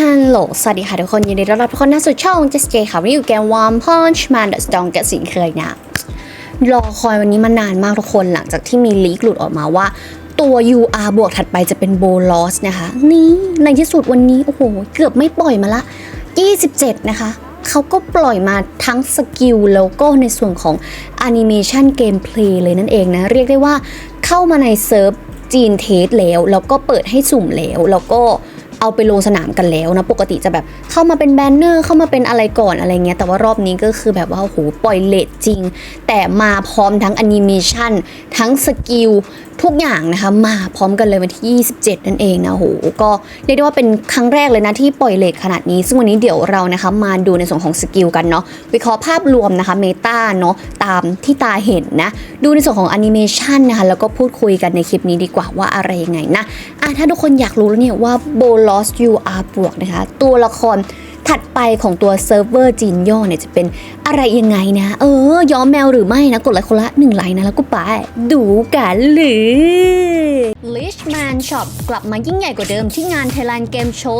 ฮัลโหล สวัสดีค่ะทุกคน ยินดีต้อนรับทุกคนเข้าสู่ช่อง Just J ค่ะวันนี้อยู่เกม One Punch Man The Strong กับสิงเคยนะ รอคอยวันนี้มานานมากทุกคนหลังจากที่มีลีกหลุดออกมาว่าตัว UR บวกถัดไปจะเป็นโบลอสนะคะ นี่ในที่สุดวันนี้ โอ้โห เกือบไม่ปล่อยมาละ 27 นะคะ เขาก็ปล่อยมาทั้งสกิลแล้วก็ในส่วนของแอนิเมชันเกมเพลย์เลยนั่นเองนะ เรียกได้ว่าเข้ามาในเซิร์ฟจีนเทสแล้ว แล้วก็เปิดให้สุ่มแล้วแล้วก็ เอาไปลงสนามกันแล้วนะ ปกติจะแบบเข้ามาเป็นแบนเนอร์เข้ามาเป็นอะไรก่อนอะไรเงี้ยแต่ว่ารอบนี้ก็คือแบบว่าโอ้โหปล่อยเลทจริง แต่มาพร้อมทั้งแอนิเมชันทั้งสกิลทุกอย่างนะคะมาพร้อมกันเลยวันที่ 27 นั่นเองนะโหก็เรียกได้ว่าเป็นครั้งแรกเลยนะที่ปล่อยเลทขนาดนี้ ซึ่งวันนี้เดี๋ยวเรานะคะมาดูในส่วนของสกิลกันเนาะวิเคราะห์ภาพรวมนะคะเมตาเนาะตามที่ตาเห็นนะ ดูในส่วนของแอนิเมชันนะคะแล้วก็พูดคุยกันในคลิปนี้ดีกว่าว่าอะไรยังไงนะอะถ้าทุกคนอยากรู้แล้วเนี่ยว่าโบล Lost U R บวกนะคะ ตัวละคร ถัดไปของตัวเซิร์ฟเวอร์จีนย่อเนี่ยจะเป็นอะไรยังไงนะ เออ ย้อมแมวหรือไม่นะ กดไลค์คนละหนึ่งไลค์นะ แล้วก็ไป ดูกันเลย Lichman Shop กลับมายิ่งใหญ่กว่าเดิมที่งาน Thailand Game Show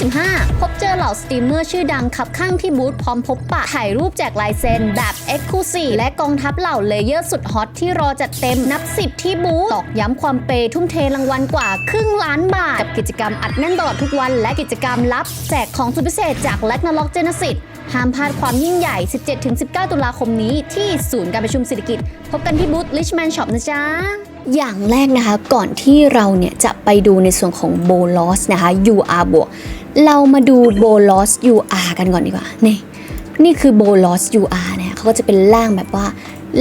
2025 พบเจอเหล่าสตรีมเมอร์ชื่อดังขับข้างที่บูธพร้อมพบปะ ถ่ายรูปแจกลายเซ็นแบบ e x c l u s i v e และกองทัพเหล่าเลเยอร์สุดฮอตที่รอจัดเต็มนับสิบที่บูธตอกย้ำความเปย์ทุ่มเทรางวัลกว่าครึ่งล้านบาท กับกิจกรรมอัดแน่นตลอดทุกวันและกิจกรรมลับ แจกของสุดพิเศษจาก l a g n a r o k Genesis ห้ามพลาดความยิ่งใหญ่ 17-19 ตุลาคมนี้ที่ศูนย์การประชุมเศรษฐกิจ พบกันที่บูธ Richman Shop นะจ๊ะอย่างแรกนะคะก่อนที่เราเนี่ยจะไปดูในส่วนของโบลอสนะคะ UR บวกเรามาดูโบลอส UR กันก่อนดีกว่า นี่ นี่คือโบลอส UR เนี่ยเขาก็จะเป็นร่างแบบว่า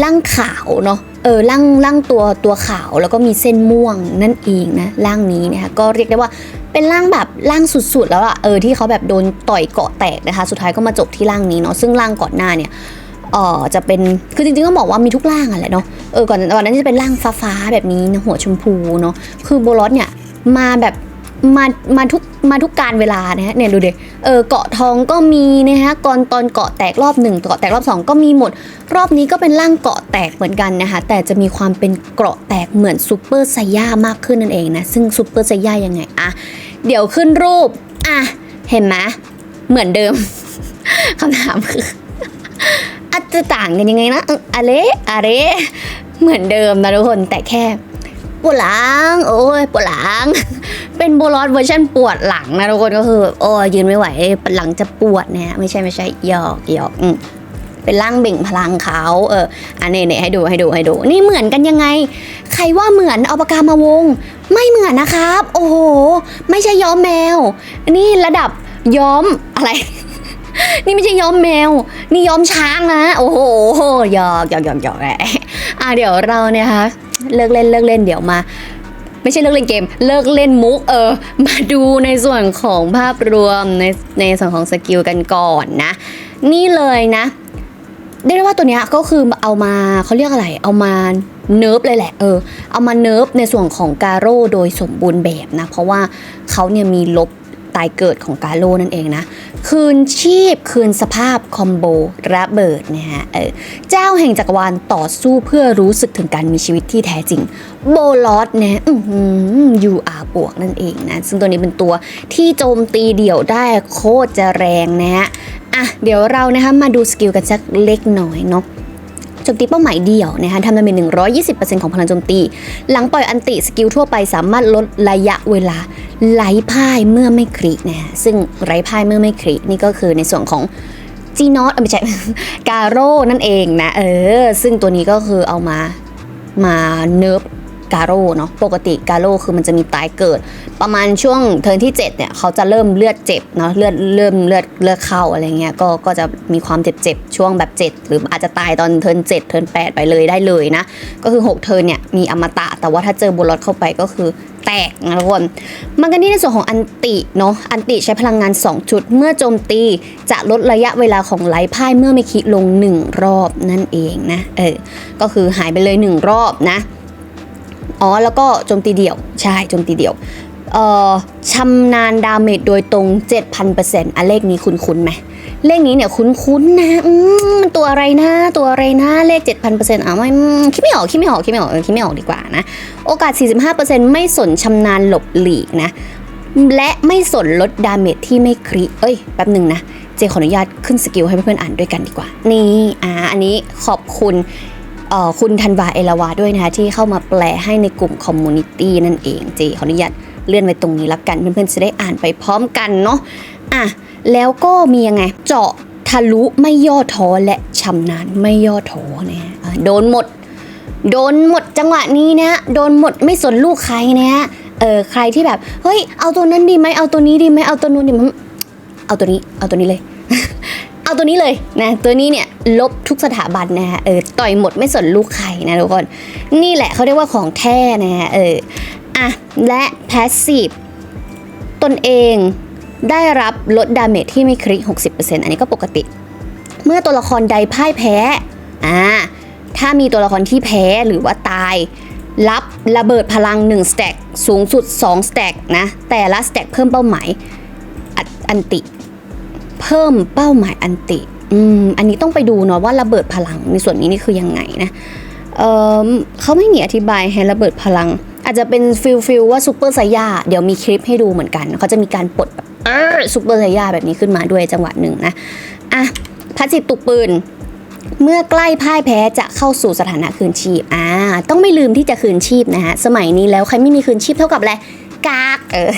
ร่างขาวเนาะ เออร่างร่างตัวตัวขาวแล้วก็มีเส้นม่วงนั่นเองนะร่างนี้นะคะก็เรียกได้ว่าเป็นร่างแบบร่างสุดๆ แล้วอะเออที่เขาแบบโดนต่อยเกาะแตกนะคะ สุดท้ายก็มาจบที่ร่างนี้เนาะซึ่งร่างก่อนหน้าเนี่ยเอ่อจะเป็นคือจริงๆต้องบอกว่ามีทุกร่างอะแหละเนาะเออก่อนก่อนนั้นจะเป็นร่างฟ้าๆแบบนี้นะหัวชมพูเนาะคือโบลอสเนี่ยมาแบบมามาทุกมาทุกการเวลานะฮะเนี่ยดูเด็ เออเกาะทองก็มีนะฮะก่อนตอนเกาะแตกรอบหนึ่งเกาะแตกรอบสองก็มีหมด รอบนี้ก็เป็นร่างเกาะแตกเหมือนกันนะคะแต่จะมีความเป็นเกาะแตกเหมือนซูเปอร์ไซย่ามากขึ้นนั่นเองนะซึ่งซูเปอร์ไซย่ายังไงอะเดี๋ยวขึ้นรูปอะเห็นไหมเหมือนเดิมคำถามคืออาจจะต่างกันยังไงนะอออะไรอะไรเหมือนเดิมนะทุกคนแต่แค่ปวดหลังโอ้ยปวดหลัง เป็นโบลอสเวอร์ชันปวดหลังนะทุกคนก็คือโอ้ยืนไม่ไหวหลังจะปวดเนี่ยไม่ใช่ไม่ใช่หยอกหยอกอืมเป็นร่างเบ่งพลังเขาเอออันนี้เนี่ยให้ดูให้ดูให้ดู นี่เหมือนกันยังไง ใครว่าเหมือนเอาปากกามาวง ไม่เหมือนนะครับ โอ้โห ไม่ใช่ย้อมแมว นี่ระดับย้อมอะไร นี่ไม่ใช่ย้อมแมว นี่ย้อมช้างนะ โอ้โหหยอกหยอกหยอกหยอกแหละอะเดี๋ยวเราเนี่ยคะเลิกเล่นเลิกเล่นเดี๋ยวมา ไม่ใช่เลิกเล่นเกม เลิกเล่นมุกเออ มาดูในส่วนของภาพรวมในในส่วนของสกิลกันก่อนนะ นี่เลยนะเรียกได้ว่าตัวเนี้ยก็คือเอามาเขาเรียกอะไร เอามาเนิร์ฟเลยแหละเออ เอามาเนิร์ฟในส่วนของการโร่โดยสมบูรณ์แบบนะ เพราะว่าเขาเนี่ยมีลบ ตายเกิดของกาโร่นั่นเองนะ คืนชีพคืนสภาพคอมโบระเบิดนะฮะเออเจ้าแห่งจักรวาลต่อสู้เพื่อรู้สึกถึงการมีชีวิตที่แท้จริง โบลอสนะอืยูอาบวกนั่นเองนะ ซึ่งตัวนี้เป็นตัวที่โจมตีเดี่ยวได้โคตรจะแรงนะฮะอะเดี๋ยวเรานะคะมาดูสกิลกันสักเล็กน้อยเนาะ จมตีเป้าหมายเดี่ยวนะคะทำดาเมจ120%ของพลังโจมตี หลังปล่อยอันติสกิลทั่วไปสามารถลดระยะเวลาไร้พ่ายเมื่อไม่ครินะฮะซึ่งไร้พ่ายเมื่อไม่ครินี่ก็คือในส่วนของจีนอตไม่ใช่การโร่นั่นเองนะ เออ ซึ่งตัวนี้ก็คือเอามามาเนิร์ฟ กาโร่เนาะปกติกาโร่คือมันจะมีตายเกิด ประมาณช่วงเทิร์นที่ 7 เนี่ยเขาจะเริ่มเลือดเจ็บเนาะเลือดเริ่มเลือดเลือดเข้าอะไรเงี้ยก็ก็จะมีความเจ็บเจ็บๆช่วงแบบ 7 หรืออาจจะตายตอนเทิร์น7เทิร์น8 ไปเลยได้เลยนะ ก็คือ 6 เทิร์นเนี่ยมีอมตะ แต่ว่าถ้าเจอบลอดเข้าไปก็คือแตกนะทุกคนมันกันที่ในส่วนของอันติเนาะอันติใช้พลังงาน 2 จุด เมื่อโจมตีจะลดระยะเวลาของไลฟ์พ่ายเมื่อไม่คิดลง 1 รอบนั่นเองนะเออก็คือหายไปเลย 1 รอบนะ อ๋อแล้วก็โจมตีเดี่ยว ใช่โจมตีเดี่ยวเอ่อชำนาญดาเมจโดยตรง 7,000%อะเลขนี้คุ้นๆไหมเลขนี้เนี่ยคุ้นๆนะอืมมันตัวอะไรนะ ตัวอะไรนะ เลข 7,000%อะไม่อืมคิดไม่ออกคิดไม่ออกคิดไม่ออกคิดไม่ออกดีกว่านะ โอกาส 45%ไม่สนชำนาญหลบหลีกนะ และไม่สนลดดาเมจที่ไม่คริเอ้ยแป๊บหนึ่งนะ เจขออนุญาตขึ้นสกิลให้เพื่อนๆอ่านด้วยกันดีกว่า นี่อ่าอันนี้ขอบคุณ คุณธันวาเอลาวาด้วยนะคะที่เข้ามาแปลให้ในกลุ่มคอมมูนิตี้นั่นเองเจขออนุญาตเลื่อนไว้ตรงนี้ล้วกัน เพื่อนๆจะได้อ่านไปพร้อมกันเนาะอะแล้วก็มียังไงเจาะทะลุไม่ย่อท้อและชำนาญไม่ย่อท้อนะฮะโดนหมด โดนหมดจังหวะนี้นะโดนหมดไม่สนลูกใครนะฮะเออใครที่แบบเฮ้ยเอาตัวนั้นดีไหมเอาตัวนี้ดีไหมเอาตัวนู้นดีไหมเอาตัวนี้เอาตัวนี้เลย เอาตัวนี้เลยนะตัวนี้เนี่ย ลบทุกสถาบันนะฮะเออต่อยหมดไม่สนลูกใครนะทุกคน นี่แหละเขาเรียกว่าของแท้นะฮะเอออะและ passive ตนเองได้รับลดดาเมจที่ไม่คริ60%อันนี้ก็ปกติ เมื่อตัวละครใดพ่ายแพ้อ่าถ้ามีตัวละครที่แพ้หรือว่าตาย รับระเบิดพลัง1สแต็กสูงสุด2สแต็กนะ แต่ละสแต็กเพิ่มเป้าหมายออันติ เพิ่มเป้าหมายอันติ อืมอันนี้ต้องไปดูเนาะว่าระเบิดพลังในส่วนนี้นี่คือยังไงนะเออเขาไม่มีอธิบายให้ระเบิดพลัง อาจจะเป็นฟิลฟิลว่าซูเปอร์ไซย่าเดี๋ยวมีคลิปให้ดูเหมือนกันเขาจะมีการปลดแบบเออซูเปอร์ไซย่าแบบนี้ขึ้นมาด้วยจังหวะหนึ่งนะอะพัสิตุกปืนเมื่อใกล้พ่ายแพ้จะเข้าสู่สถานะคืนชีพอ่าต้องไม่ลืมที่จะคืนชีพนะฮะสมัยนี้แล้วใครไม่มีคืนชีพเท่ากับอะไรกากเออ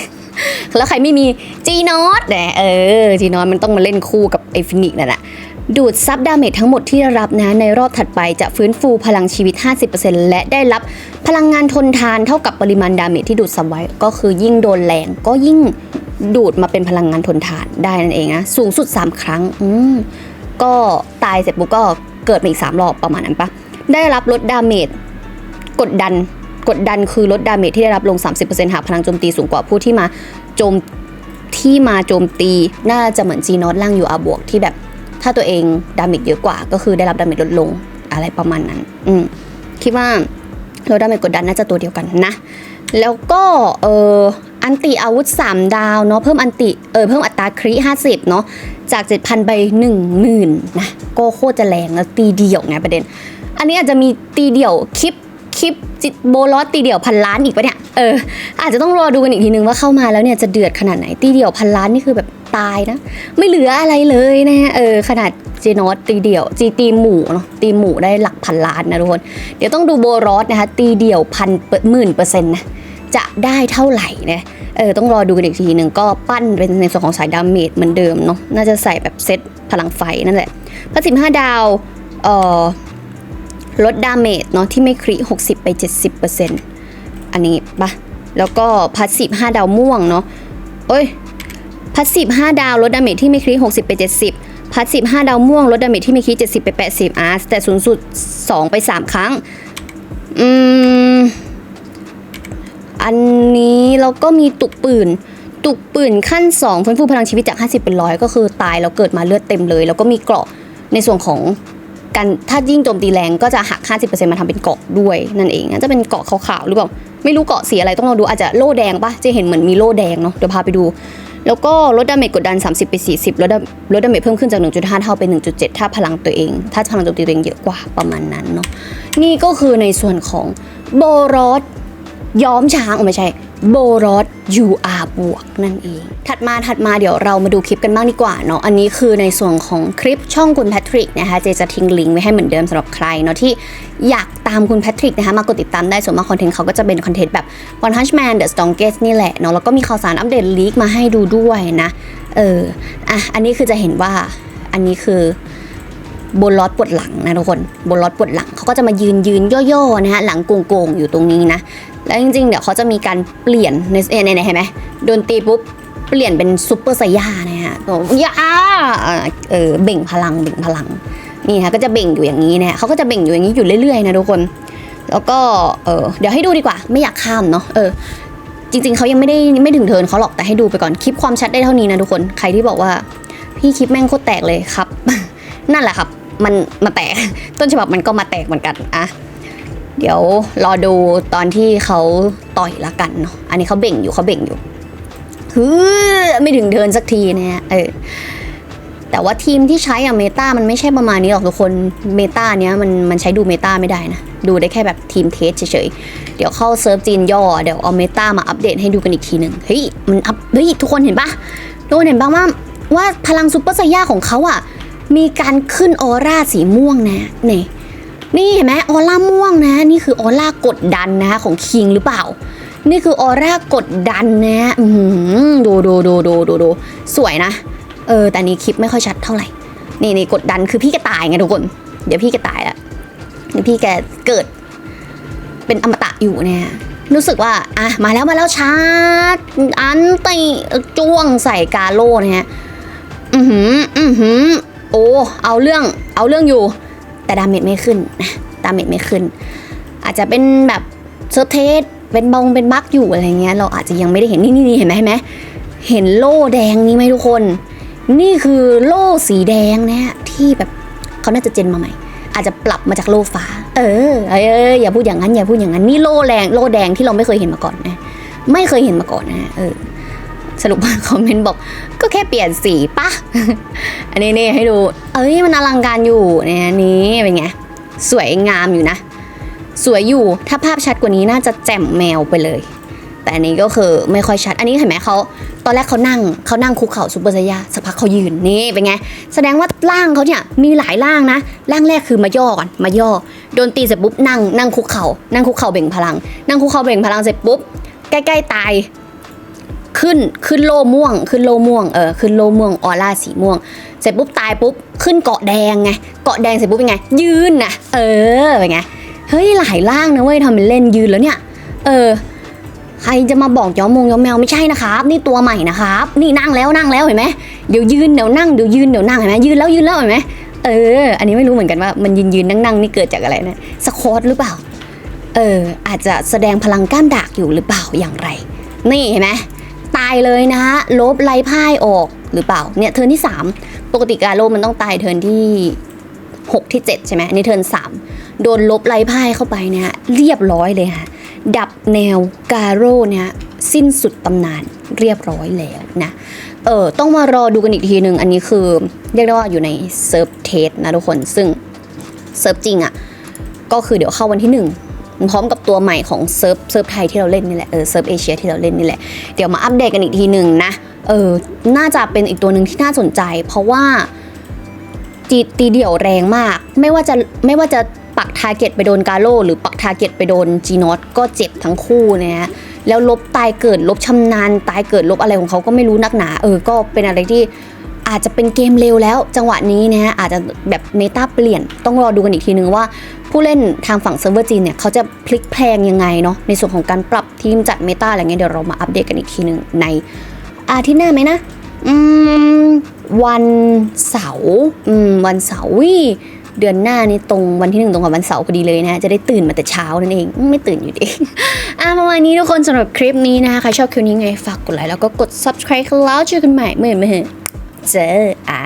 แล้วใครไม่มีจีนอตเนี่ยเออจีนอตมันต้องมาเล่นคู่กับไอฟินิกนั่นแหละดูดซับดาเมจทั้งหมดที่ได้รับนะในรอบถัดไปจะฟื้นฟูพลังชีวิต 50%และได้รับพลังงานทนทานเท่ากับปริมาณดาเมจที่ดูดซับไว้ ก็คือยิ่งโดนแรงก็ยิ่งดูดมาเป็นพลังงานทนทานได้นั่นเองนะสูงสุด 3 ครั้งอืมก็ตายเสร็จปุ๊บก็เกิดมาอีก 3 รอบประมาณนั้นปะได้รับลดดาเมจกดดัน กดดันคือลดดาเมจที่ได้รับลง 30%หากพลังโจมตีสูงกว่าผู้ที่มาโจมที่มาโจมตีน่าจะเหมือนจีนอตล่างอยู่อาบวกที่แบบ ถ้าตัวเองดาเมจเยอะกว่า ก็คือได้รับดาเมจลดลงอะไรประมาณนั้น อืมคิดว่าลดดาเมจกดดันน่าจะตัวเดียวกันนะ แล้วก็เอออันติอาวุธ 3 ดาวเนาะเพิ่มอันติเออเพิ่มอัตราคริ50 เนาะจาก 7,000 ไป 10,000นะก็โคตรจะแรงแล้วตีเดี่ยวไงประเด็น อันนี้อาจจะมีตีเดี่ยวคลิป คลิปจิตโบลอสตีเดี่ยวพันล้านอีกปะเนี่ย เออ อาจจะต้องรอดูกันอีกทีนึงว่าเข้ามาแล้วเนี่ยจะเดือดขนาดไหนตีเดี่ยวพันล้านนี่คือแบบตายนะ ไม่เหลืออะไรเลยนะฮะเออขนาดเจนอสตีเดี่ยวจีตีหมูเนาะตีหมูได้หลักพันล้านนะทุกคนเดี๋ยวต้องดูโบรอสนะคะตีเดี่ยวพันหมื่นเปอร์เซ็นต์นะจะได้เท่าไหร่นะเออต้องรอดูกันอีกทีหนึ่งก็ปั้นเป็นในส่วนของสายดาเมจเหมือนเดิมเนาะน่าจะใส่แบบเซตพลังไฟนั่นแหละพัสิบห้าดาวเอ่อ ลดดาเมจเนาะที่ไม่คริ60 ไป 70%อันนี้ปะแล้วก็พัสซีฟ5ดาวม่วงเนาะเอ้ยพัสซีฟ5ดาวลดดาเมจที่ไม่คริ60 ไป 70พัสซีฟ5ดาวม่วงลดดาเมจที่ไม่คริ70 ไป 80อาร์แต่สูงสุด 2 ไป 3 ครั้ง อืม อันนี้เราก็มีตุกปืนตุกปืนขั้น 2 ฟื้นฟูพลังชีวิตจาก 50 เป็นร้อยก็คือตายแล้วเกิดมาเลือดเต็มเลย แล้วก็มีเกราะในส่วนของ การถ้ายิ่งโจมตีแรงก็จะหัก 50%มาทำเป็นเกาะด้วยนั่นเองน่าจะเป็นเกาะขาวๆหรือเปล่าไม่รู้เกาะสีอะไรต้องลองดูอาจจะโล่แดงปะจะเห็นเหมือนมีโล่แดงเนาะเดี๋ยวพาไปดู แล้วก็ลดดาเมจกดดัน 30ไป40ลดดาลดดาเมจเพิ่มขึ้นจาก 1.5 เท่าเป็น 1.7 ถ้าพลังตัวเอง ถ้าพลังโจมตีตัวเองเยอะกว่าประมาณนั้นเนาะนี่ก็คือในส่วนของโบรอสย้อมช้างอ๋อไม่ใช่ โบรอส UR บวกนั่นเอง ถัดมาถัดมาเดี๋ยวเรามาดูคลิปกันบ้างดีกว่าเนาะอันนี้คือในส่วนของคลิปช่องคุณแพทริกนะคะเจจะทิ้งลิงก์ไว้ให้เหมือนเดิมสำหรับใครเนาะที่อยากตามคุณแพทริกนะคะมากดติดตามได้ส่วนมากคอนเทนต์เขาก็จะเป็นคอนเทนต์แบบ One Punch Man The Strongest นี่แหละเนาะแล้วก็มีข่าวสารอัปเดตลีกมาให้ดูด้วยนะเอออะอันนี้คือจะเห็นว่าอันนี้คือบนรถปวดหลังนะทุกคนบนรถปวดหลังเขาก็จะมายืนยืนย่อๆนะฮะหลังโกงๆอยู่ตรงนี้นะ แล้วจริงๆ เดี๋ยวเขาจะมีการเปลี่ยนในเอในเห็นไหมโดนตีปุ๊บ เปลี่ยนเป็นซูเปอร์ไซย่านะฮะบอกยาเออเบ่งพลังเบ่งพลังนี่ฮะก็จะเบ่งอยู่อย่างนี้นะเขาก็จะเบ่งอยู่อย่างนี้อยู่เรื่อยๆนะทุกคน แล้วก็เออเดี๋ยวให้ดูดีกว่า ไม่อยากข้ามเนาะเออจริงๆเขายังไม่ได้ไม่ถึงเทินเขาหรอกแต่ให้ดูไปก่อนคลิปความชัดได้เท่านี้นะทุกคนใครที่บอกว่าพี่คลิปแม่งโคตรแตกเลยครับ นั่นแหละครับ มันมาแตก ต้นฉบับมันก็มาแตกเหมือนกันอะ เดี๋ยวรอดูตอนที่เขาต่อยละกันเนาะอันนี้เขาเบ่งอยู่เขาเบ่งอยู่ฮือไม่ถึงเทินสักทีเนี่ยเออแต่ว่าทีมที่ใช้อะเมตามันไม่ใช่ประมาณนี้หรอกทุกคนเมตาเนี้ยมันมันใช้ดูเมตาไม่ได้นะ ดูได้แค่แบบทีมเทสเฉยๆ เดี๋ยวเข้าเซิร์ฟจีนย่อ เดี๋ยวเอาเมตามาอัปเดตให้ดูกันอีกทีหนึ่งเฮ้ยมันอัพเฮ้ยทุกคนเห็นปะทุกคนเห็นปะว่าว่าพลังซูเปอร์ไซย่าของเขาอะมีการขึ้นออร่าสีม่วงนะนี่ นี่เห็นไหมออร่าม่วงนะ นี่คือออร่ากดดันนะของคิงหรือเปล่า นี่คือออร่ากดดันนะอื้อหือดูดูดูดูดูดูสวยนะ เออ แต่นี้คลิปไม่ค่อยชัดเท่าไหร่ นี่นี่กดดันคือพี่แกตายไงทุกคน เดี๋ยวพี่แกตายละเดี๋ยวพี่แกเกิด เป็นอมตะอยู่เนี่ยรู้สึกว่า อะ มาแล้วมาแล้วชาร์จอันตีจ้วงใส่กาโลเนี่ยอือหือ อือหือ โอ้ เอาเรื่อง เอาเรื่องอยู่ แต่ดาเมจไม่ขึ้นดาเมจไม่ขึ้น อาจจะเป็นแบบเซิร์ฟเทสเป็นบองเป็นบั๊กอยู่อะไรเงี้ยเราอาจจะยังไม่ได้เห็นนี่นี่เห็นไหมเห็นไหมเห็นโล่แดงนี้ไหมทุกคน นี่คือโล่สีแดงนะที่แบบเขาน่าจะเจนมาใหม่ อาจจะปรับมาจากโล่ฟ้า เออเอออย่าพูดอย่างนั้นอย่าพูดอย่างนั้นนี่โล่แรงโล่แดงที่เราไม่เคยเห็นมาก่อนนะ ไม่เคยเห็นมาก่อนนะเออ สรุปคอมเมนต์บอกก็แค่เปลี่ยนสีปะอันนี้นี่ให้ดู เอ้ยมันอลังการอยู่เนี่ยนี่เป็นไง สวยงามอยู่นะ สวยอยู่ถ้าภาพชัดกว่านี้น่าจะแจ่มแมวไปเลย แต่อันนี้ก็คือไม่ค่อยชัด อันนี้เห็นไหมเขาตอนแรกเขานั่งเขานั่งคุกเข่าซูเปอร์ไซยาสักพักเขายืนนี่เป็นไง แสดงว่าร่างเขาเนี่ยมีหลายร่างนะร่างแรกคือมาย่อก่อนมาย่อโดนตีเสร็จปุ๊บนั่งนั่งคุกเข่านั่งคุกเข่าเบ่งพลัง นั่งคุกเข่าเบ่งพลังเสร็จปุ๊บใกล้ๆตาย ขึ้นขึ้นโลม่วง ขึ้นโลม่วงเออขึ้นโลม่วงออร่าสีม่วง เสร็จปุ๊บตายปุ๊บขึ้นเกาะแดงไงเกาะแดงเสร็จปุ๊บเป็นไง ยืนนะเออเป็นไงเฮ้ยหลายร่างนะเว้ยทำเป็นเล่นยืนแล้วเนี่ยเออใครจะมาบอกย้อมมงย้อมแมวไม่ใช่นะครับ นี่ตัวใหม่นะครับ นี่นั่งแล้วนั่งแล้วเห็นไหมเดี๋ยวยืนเดี๋ยวนั่งเดี๋ยวยืนเดี๋ยวนั่งเห็นไหมยืนแล้วยืนแล้วเห็นไหมเออ อันนี้ไม่รู้เหมือนกันว่ามันยืนยืนนั่งนั่งนี่เกิดจากอะไรนะสควอตหรือเปล่า เออ อาจจะแสดงพลังก้านดากอยู่หรือเปล่าอย่างไร นี่เห็นไหม ตายเลยนะฮะลบไล่พ่ายออกหรือเปล่าเนี่ยเทิร์นที่ 3 ปกติการโลมันต้องตายเทิร์นที่ 6 ที่ 7 ใช่ไหมอันนี้เทิร์น3 โดนลบไล่พ่ายเข้าไปเนี่ยเรียบร้อยเลยค่ะดับแนวกาโร่เนี่ยสิ้นสุดตำนานเรียบร้อยแล้วนะเออต้องมารอดูกันอีกทีหนึ่งอันนี้คือ เรียกได้ว่าอยู่ในเซิร์ฟเทสนะทุกคนซึ่งเซิร์ฟจริงอะ่ะก็คือเดี๋ยวเข้าวันที่หนึ่ง พร้อมกับตัวใหม่ของเซิร์ฟเซิร์ฟไทยที่เราเล่นนี่แหละเออเซิร์ฟเอเชียที่เราเล่นนี่แหละเดี๋ยวมาอัปเดตกันอีกทีหนึ่งนะเออน่าจะเป็นอีกตัวหนึ่งที่น่าสนใจ เพราะว่าจีตีเดี่ยวแรงมาก ไม่ว่าจะไม่ว่าจะปักทาร์เก็ตไปโดนกาโลหรือปักทาร์เก็ตไปโดนจีนอตก็เจ็บทั้งคู่นะฮะแล้วลบตายเกิดลบชำนาญตายเกิดลบอะไรของเขาก็ไม่รู้นักหนา เออก็เป็นอะไรที่ อาจจะเป็นเกมเร็วแล้ว จังหวะนี้นะฮะอาจจะแบบเมตาเปลี่ยนต้องรอดูกันอีกทีนึงว่า ผู้เล่นทางฝั่งเซิร์ฟเวอร์จีนเนี่ยเขาจะพลิกแพลงยังไงเนาะในส่วนของการปรับทีมจัดเมตาอะไรเงี้ยเดี๋ยวเรามาอัปเดตกันอีกทีหนึ่งในอาทิตย์หน้าไหมนะอืมวันเสาร์อืมวันเสาร์วิเดือนหน้านี่ตรงวันที่หนึ่งตรงกับวันเสาร์พอดีเลยนะจะได้ตื่นมาแต่เช้านั่นเอง ไม่ตื่นอยู่ดีอะประมาณนี้ทุกคนสำหรับคลิปนี้นะคะใครชอบคลิปนี้ไงฝากกดไลค์แล้วก็กด subscribe แล้วเจอกันใหม่เมื่อเมื่อ เจอไอ้